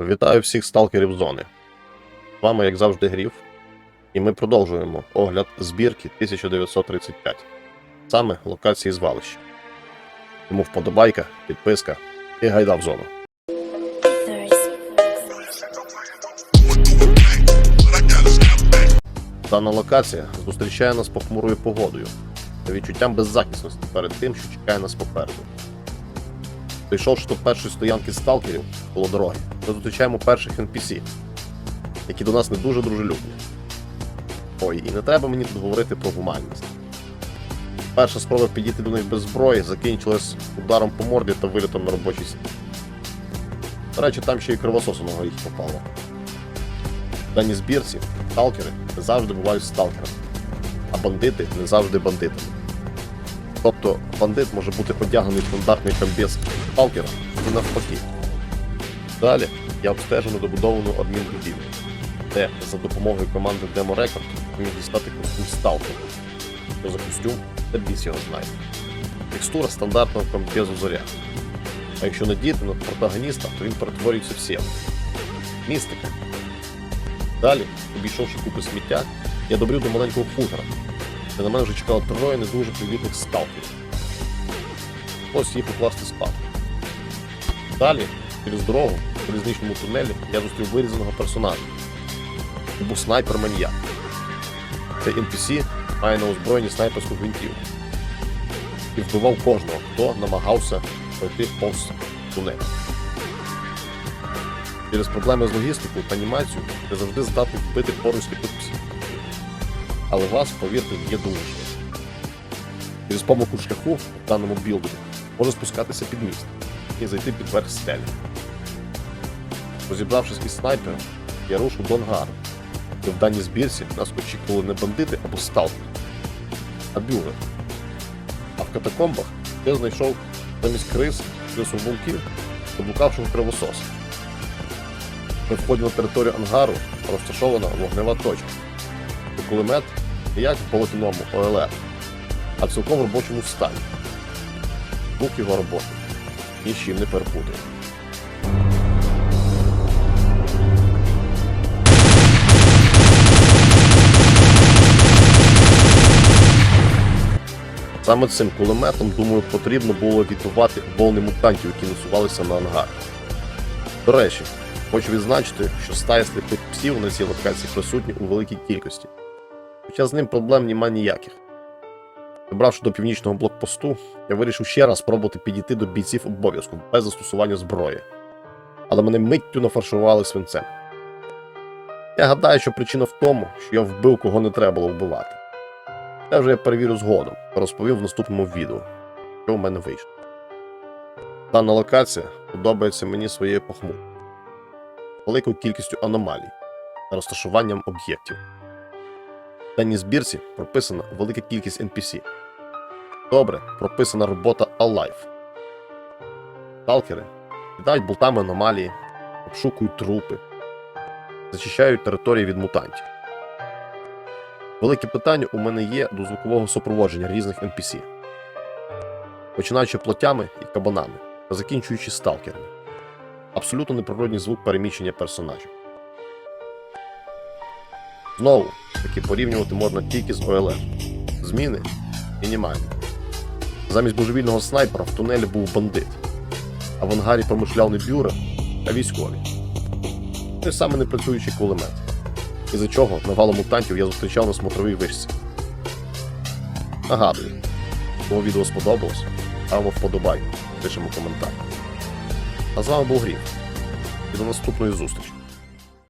Вітаю всіх сталкерів зони. З вами, як завжди, Гріф, і ми продовжуємо огляд збірки 1935, саме локації звалища. Тому вподобайка, підписка і гайда в зону. Дана локація зустрічає нас похмурою погодою та відчуттям беззахисності перед тим, що чекає нас попереду. Прийшовши до першої стоянки сталкерів коло дороги, ми зустрічаємо перших NPC, які до нас не дуже дружелюбні. Ой, і не треба мені тут говорити про гуманність. Перша спроба підійти до них без зброї закінчилась ударом по морді та вилітом на робочий стіл. До речі, там ще й кривососу на горіх попало. В даній збірці сталкери не завжди бувають сталкерами, а бандити не завжди бандитами. Тобто бандит може бути одягнений стандартний комбез сталкера і навпаки. Далі я обстежу недобудовану адмінбудівлю, де за допомогою команди Demo Record міг дістати костюм сталкера. Що за костюм, та біс його знає. Текстура стандартного комбезу зоря. А якщо надіяти на протагоніста, то він перетворюється в сєву. Містика. Далі, обійшовши купи сміття, я добрів до маленького хутора, де на мене вже чекало троє не дуже привітних сталкерів. Ось їх укласти спати. Далі, через дорогу, в залізничному тунелі, я зустрів вирізаного персонажа. Це був снайпер маніяк. Цей NPC має на озброєнні снайперську гвинтівку. І вбивав кожного, хто намагався пройти повз тунель. Через проблеми з логістикою та анімацією я завжди здатний вбити поруч сліпих псів. Але вас, повірте, є дуже швидко. Через помилку шляху в даному білду може спускатися під міст і зайти під верх стелі. Розібравшись із снайпером, я рушу до ангару, де в даній збірці нас очікували не бандити або сталкери, а бюри. А в катакомбах я знайшов замість крис крису вовків, заблукавшого кривососа. При вході на територію ангару розташована вогнева точка. Кулемет як в болотяному ОЛР, а цілком в робочому стані. Звук його роботи. Ні з чим не перепутаю. Саме цим кулеметом, думаю, потрібно було відбивати волни мутантів, які насувалися на ангар. До речі, хочу відзначити, що стая сліпих псів на цій локації присутні у великій кількості. Хоча з ним проблем нема ніяких. Добравши до північного блокпосту, я вирішив ще раз спробувати підійти до бійців обов'язку без застосування зброї. Але мене миттю нафаршували свинцем. Я гадаю, що причина в тому, що я вбив кого не треба було вбивати. Це вже я перевірю згодом та розповів в наступному відео, що в мене вийшло. Дана локація подобається мені своєю похмурою, великою кількістю аномалій та розташуванням об'єктів. Даній збірці прописана велика кількість NPC. Добре прописана робота Alive. Сталкери кидають болтами аномалії, обшукують трупи, зачищають території від мутантів. Велике питання у мене є до звукового супроводження різних NPC, починаючи плотями і кабанами та закінчуючи сталкерами. Абсолютно неприродний звук переміщення персонажів. Знову таки порівнювати можна тільки з ОЛР. Зміни мінімальні. Замість божевільного снайпера в тунелі був бандит, а в ангарі промишляв не бюро, а військові. Той саме непрацюючий кулемет із-за чого навалу мутантів я зустрічав на смотровій вишці. Нагадую, кому відео сподобалось, ставимо вподобайку, пишемо коментар. А з вами був Гріф. І до наступної зустрічі.